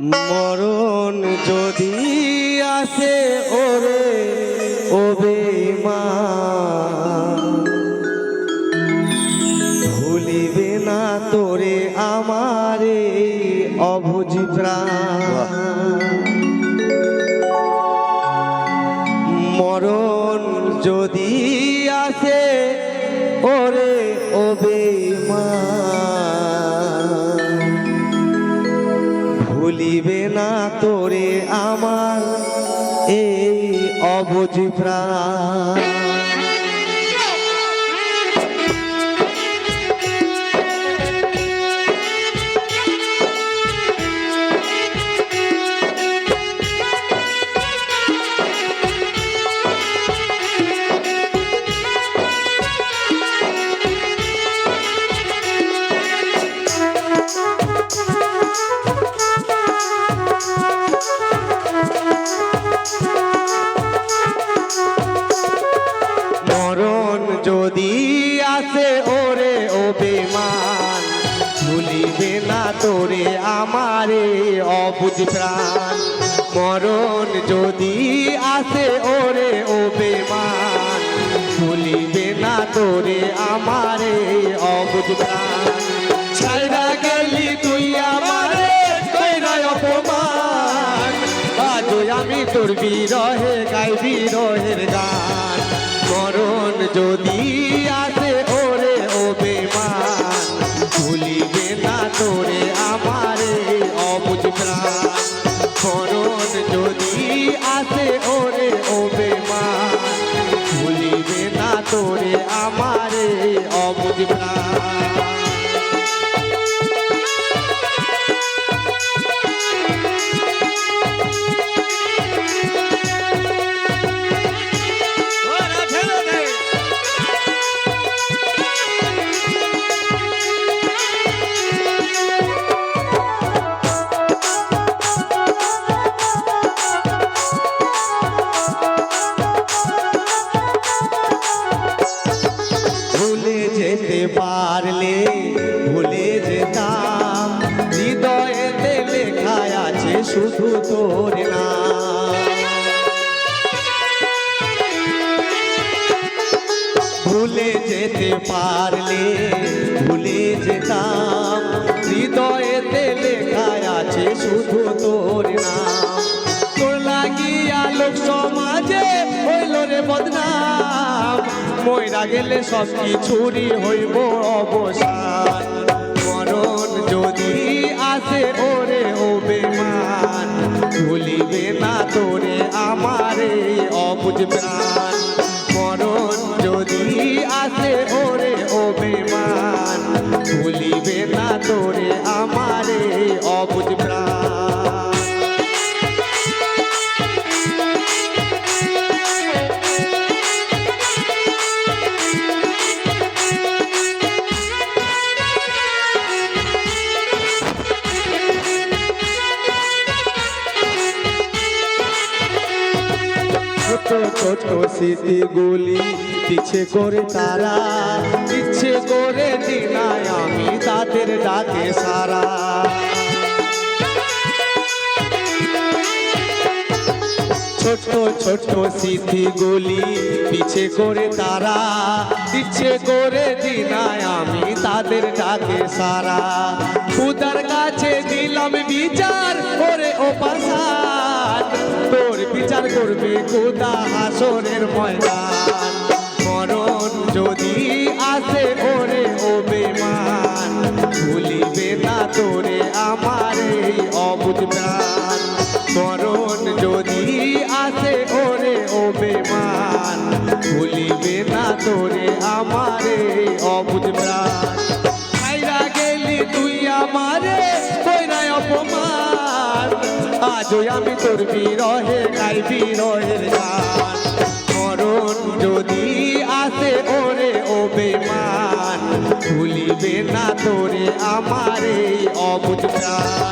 মরণ যদি আসে ওরে ও বেঈমান ভুলিবে না তোরে আমারে অভুজ প্রাণ। মরণ যদি আসে ওরে ও বেঈমান ভুলিবে না তোরে আমার এই অবজি প্রাণ। যদি আসে ওরে ও বেমান ভুলিবে না তোরে আমারে অবুঝ প্রাণ। মরণ যদি আসে ওরে ও বেমান ভুলিবে না তোরে আমারে অবুঝ প্রাণ। ছাইরা গেলি তুই আমারে কইরা অপমান। আজও আমি তোর বিরহে গাই বিরহের গান মরণ যদি আসে ওরে ও বেমান ভুলিবে না তোরে। পারলে ভুলে যেতাম। হৃদয়েতে লেখা আছে শুধু তোর নাম। ভুলে যেতে পারলে ভুলে যেতাম। ময়রা গেলে সব কিছুরই হইব অবসান। মরণ যদি আসে, ওরে ও বেমান ভুলিবে না তোরে আমারে প্রাণ। মরণ যদি আসে, ওরে ও বেমান ভুলিবে না তোরে আমারে ছোট স্মৃতিগুলি পিছে করে তারা। ইচ্ছে করে দিনায় আমি তাদের ডাকে সারা। ছোট ছোট স্মৃতিগুলি পিছে করে তারা। ইচ্ছে করে দিনায় আমি তাদের ডাকে সারা। খুদার কাছে দিলাম বিচার করে ও তোর বিচার করবে খুদা হাসরের ময়দান। মরণ যদি আসে ওরে ও বেমান ভুলিবে না তোরে আমার এই অবুঝ মরণ যদি আসে ওরে ও বেমান ভুলিবে না তোরে আমার এই অবুঝ খাইরা গেলি তুই আমারে কইরাই অপমান। আজও আমি তোর বিরহে বিরহের গান যদি আসে ওরে ও বেমান ভুলিবে না তোরে আমারে প্রাণ।